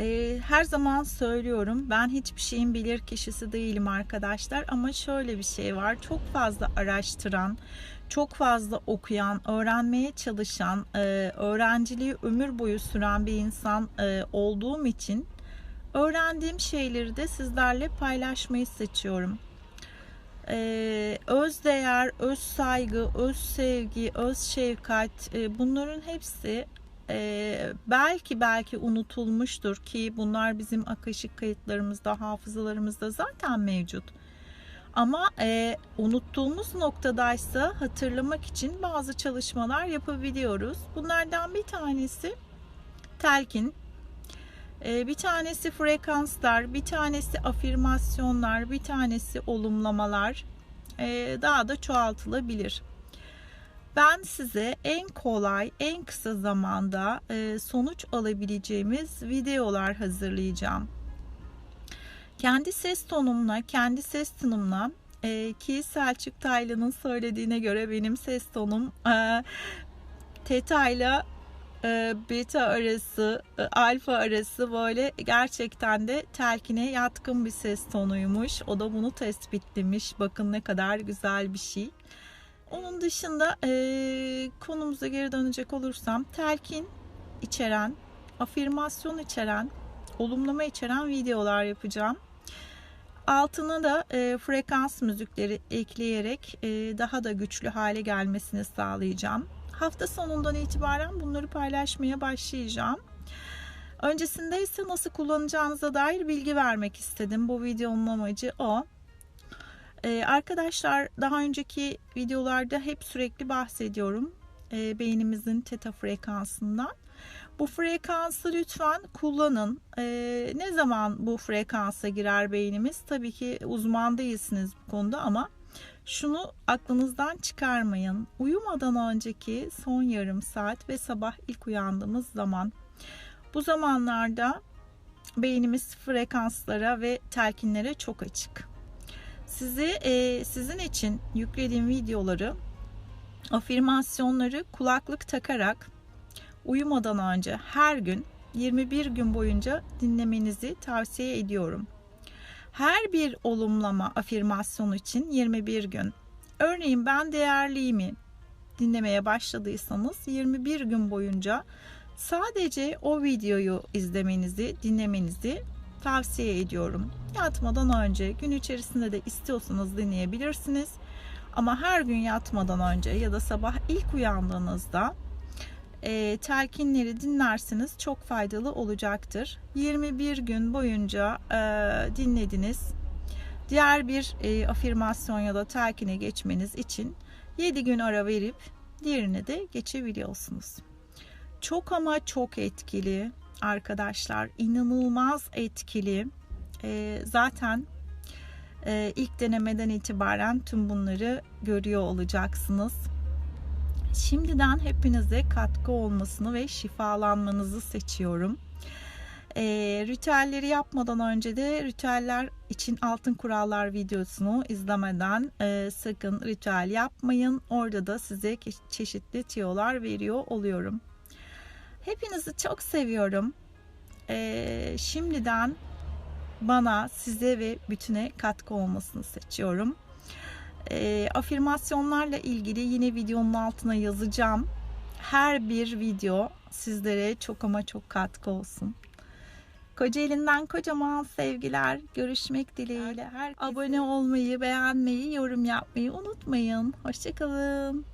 Ee, her zaman söylüyorum ben hiçbir şeyin bilir kişisi değilim arkadaşlar ama şöyle bir şey var. Çok fazla araştıran çok fazla okuyan öğrenmeye çalışan e, öğrenciliği ömür boyu süren bir insan e, olduğum için öğrendiğim şeyleri de sizlerle paylaşmayı seçiyorum. E, öz değer, öz saygı, öz sevgi, öz şefkat e, bunların hepsi e, belki belki unutulmuştur ki bunlar bizim akışık kayıtlarımızda, hafızalarımızda zaten mevcut. Ama e, unuttuğumuz noktadaysa hatırlamak için bazı çalışmalar yapabiliyoruz. Bunlardan bir tanesi telkin, e, bir tanesi frekanslar, bir tanesi afirmasyonlar, bir tanesi olumlamalar e, daha da çoğaltılabilir. Ben size en kolay, en kısa zamanda e, sonuç alabileceğimiz videolar hazırlayacağım. Kendi ses tonumla, kendi ses tonumla e, ki Selçuk Taylan'ın söylediğine göre benim ses tonum e, Teta ile beta arası, alfa arası böyle gerçekten de telkine yatkın bir ses tonuymuş. O da bunu tespitlemiş. Bakın ne kadar güzel bir şey. Onun dışında e, konumuza geri dönecek olursam telkin içeren, afirmasyon içeren, olumlama içeren videolar yapacağım. Altına da e, frekans müzikleri ekleyerek e, daha da güçlü hale gelmesini sağlayacağım. Hafta sonundan itibaren bunları paylaşmaya başlayacağım. Öncesinde ise nasıl kullanacağınıza dair bilgi vermek istedim. Bu videonun amacı o. Ee, arkadaşlar daha önceki videolarda hep sürekli bahsediyorum. Ee, beynimizin teta frekansından. Bu frekansı lütfen kullanın. Ee, ne zaman bu frekansa girer beynimiz? Tabii ki uzman değilsiniz bu konuda ama şunu aklınızdan çıkarmayın. Uyumadan önceki son yarım saat ve sabah ilk uyandığımız zaman. Bu zamanlarda beynimiz frekanslara ve telkinlere çok açık. Sizi e, sizin için yüklediğim videoları, afirmasyonları kulaklık takarak uyumadan önce her gün 21 gün boyunca dinlemenizi tavsiye ediyorum. Her bir olumlama afirmasyon için 21 gün. Örneğin ben değerliyimi dinlemeye başladıysanız 21 gün boyunca sadece o videoyu izlemenizi, dinlemenizi tavsiye ediyorum. Yatmadan önce gün içerisinde de istiyorsanız dinleyebilirsiniz. Ama her gün yatmadan önce ya da sabah ilk uyandığınızda e, telkinleri dinlerseniz çok faydalı olacaktır. 21 gün boyunca e, dinlediniz. Diğer bir e, afirmasyon ya da telkine geçmeniz için 7 gün ara verip diğerine de geçebiliyorsunuz. Çok ama çok etkili arkadaşlar. inanılmaz etkili. E, zaten e, ilk denemeden itibaren tüm bunları görüyor olacaksınız. Şimdiden hepinize katkı olmasını ve şifalanmanızı seçiyorum. E, ritüelleri yapmadan önce de ritüeller için altın kurallar videosunu izlemeden e, sakın ritüel yapmayın. Orada da size çeşitli tiyolar veriyor oluyorum. Hepinizi çok seviyorum. E, şimdiden bana, size ve bütüne katkı olmasını seçiyorum. E, afirmasyonlarla ilgili yine videonun altına yazacağım. Her bir video sizlere çok ama çok katkı olsun. Kocaeli'nden kocaman sevgiler. Görüşmek dileğiyle. Her abone olmayı, beğenmeyi, yorum yapmayı unutmayın. Hoşçakalın.